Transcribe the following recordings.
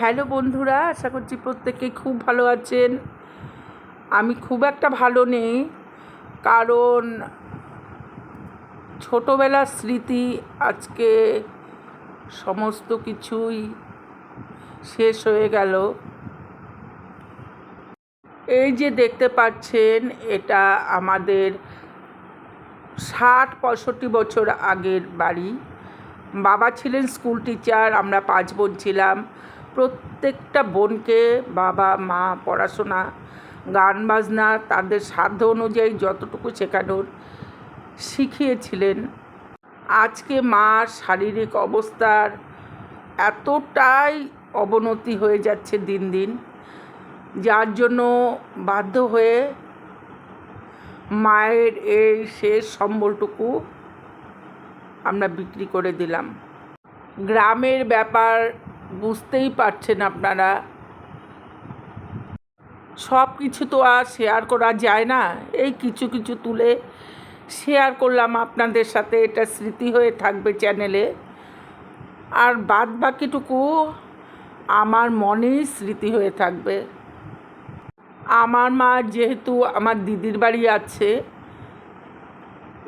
Hello বন্ধুরা, আশা করছি প্রত্যেকেই খুব ভালো আছেন। আমি খুব একটা ভালো নেই, কারণ ছোটোবেলার স্মৃতি, আজকে সমস্ত কিছুই শেষ হয়ে গেল। এই যে দেখতে পাচ্ছেন, এটা আমাদের ষাট পঁয়ষট্টি বছর আগের বাড়ি। বাবা ছিলেন স্কুল টিচার, আমরা পাঁচ বোন ছিলাম। প্রত্যেকটা বোনকে, বাবা, মা, পড়াশোনা, গান বাজনা, তাদের সাধ্য অনুযায়ী যতটুকু শেখানোর শিখিয়েছিলেন। আজকে মার শারীরিক অবস্থার এতটাই অবনতি হয়ে যাচ্ছে দিন দিন, যার জন্য বাধ্য হয়ে মায়ের এই শেষ সম্বলটুকু আমরা বিক্রি করে দিলাম। গ্রামের ব্যাপার বুঝতেই পারছেন আপনারা। সব কিছু তো আর শেয়ার করা যায় না। এই কিছু কিছু তুলে শেয়ার করলাম আপনাদের সাথে। এটা স্মৃতি হয়ে থাকবে চ্যানেলে আর বাদ বাকিটুকু আমার মনেই স্মৃতি হয়ে থাকবে। আমার মা যেহেতু আমার দিদির বাড়ি আছে,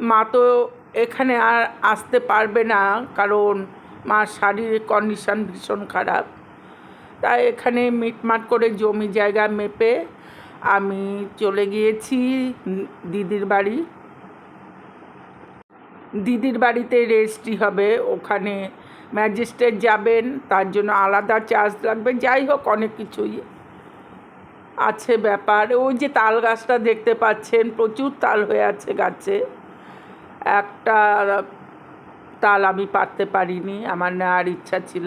মা তো এখানে আর আসতে পারবে না। কারণ মার শারীরিক কন্ডিশন ভীষণ খারাপ। তাই এখানে মিটমাট করে জমি জায়গা মেপে আমি চলে গিয়েছি দিদির বাড়ি। দিদির বাড়িতে রেজিস্ট্রি হবে, ওখানে ম্যাজিস্ট্রেট যাবেন, তার জন্য আলাদা চার্জ লাগবে, যাই হোক, অনেক কিছুই আছে ব্যাপার। ওই যে তাল গাছটা দেখতে পাচ্ছেন, প্রচুর তাল হয়ে আছে গাছে। একটা তাল আমি পারতে পারিনি, আমার নেওয়ার ইচ্ছা ছিল।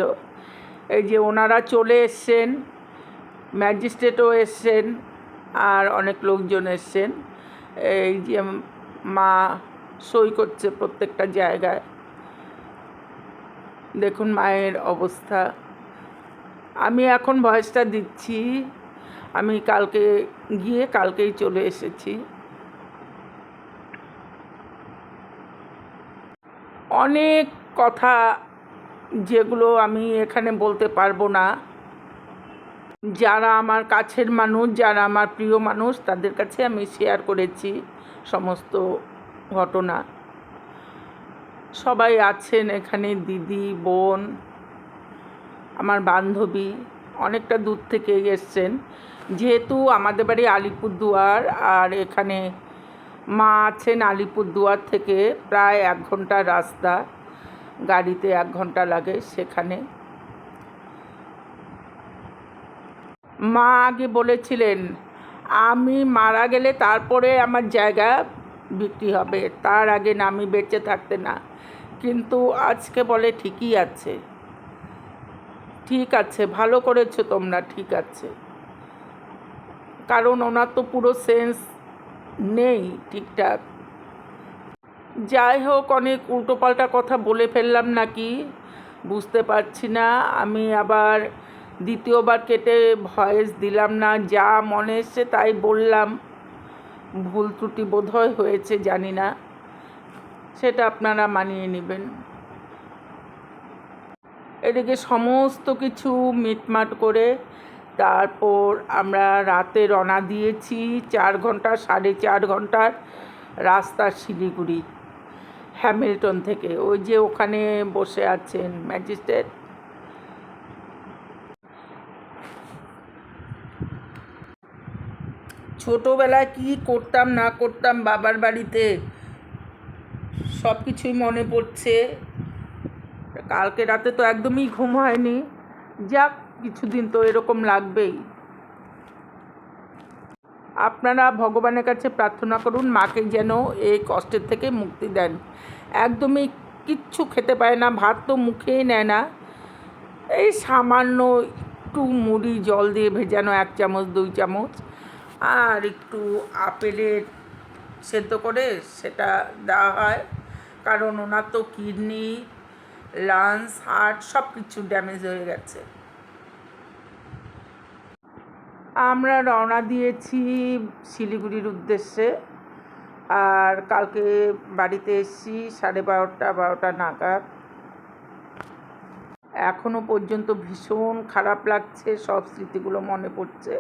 এই যে ওনারা চলে এসছেন, ম্যাজিস্ট্রেটও এসছেন আর অনেক লোকজন এসছেন। এই যে মা সই করছে প্রত্যেকটা জায়গায়। দেখুন মায়ের অবস্থা। আমি এখন ভয়েসটা দিচ্ছি। আমি কালকে গিয়ে কালকেই চলে এসেছি। অনেক কথা যেগুলো আমি এখানে বলতে পারব না। যারা আমার কাছের মানুষ, যারা আমার প্রিয় মানুষ, তাদের কাছে আমি শেয়ার করেছি সমস্ত ঘটনা। সবাই আছেন এখানে, দিদি, বোন, আমার বান্ধবী অনেকটা দূর থেকে এসছেন। যেহেতু আমাদের বাড়ি আলিপুরদুয়ার, আর এখানে মা আছেন আলিপুরদুয়ার থেকে প্রায় এক ঘণ্টা রাস্তা, গাড়িতে এক ঘণ্টা লাগে সেখানে। মা আগে বলেছিলেন, আমি মারা গেলে তারপরে আমার জায়গা বিক্রি হবে, তার আগে না আমি বেঁচে থাকতে না। কিন্তু আজকে বলে ঠিকই আছে। ঠিক আছে, ভালো করেছ তোমরা, ঠিক আছে। কারণ ওনার তো পুরো সেন্স নেই ঠিকঠাক। যাই হোক অনেক উল্টোপাল্টা কথা বলে ফেললাম নাকি? বুঝতে পারছি না। আমি আবার দ্বিতীয়বার কেটে ভয়েস দিলাম না, যা মনে এসছে তাই বললাম। ভুল ত্রুটি বোধহয় হয়েছে, জানি না। সেটা আপনারা মানিয়ে নেবেন। এদিকে সমস্ত কিছু মিটমাট করে তারপর আমরা রাতে রওনা দিয়েছি চার ঘণ্টা, সাড়ে চার ঘণ্টার রাস্তা শিলিগুড়ি, হ্যামিল্টন থেকে। ওই যে ওখানে বসে আছেন ম্যাজিস্ট্রেট। ছোটোবেলায় কি করতাম, না করতাম, বাবার বাড়িতে সব কিছুই মনে পড়ছে। কালকে রাতে তো একদমই ঘুম হয়নি। যাক কিছুদিন তো এরকম লাগবেই। আপনারা ভগবানের কাছে প্রার্থনা করুন, মাকে যেন এই কষ্টের থেকে মুক্তি দেন। একদমই কিচ্ছু খেতে পায় না, ভাত তো মুখেই নেয় না। এই সামান্য একটু মুড়ি, জল দিয়ে ভেজানো এক চামচ, দুই চামচ, আর একটু আপেলের সেদ্ধ করে সেটা দেওয়া হয়। কারণ ওনার তো কিডনি, লাংস, হার্ট সব কিছু ড্যামেজ হয়ে গেছে। আমরা রওনা দিয়েছি শিলিগুড়ির উদ্দেশ্যে। আর কালকে বাড়িতে এসেছি সাড়ে বারোটা বারোটা নাগাদ। এখনও পর্যন্ত ভীষণ খারাপ লাগছে, সব স্মৃতিগুলো মনে পড়ছে।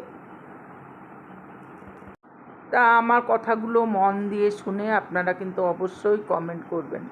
তা আমার কথাগুলো মন দিয়ে শুনে আপনারা কিন্তু অবশ্যই কমেন্ট করবেন।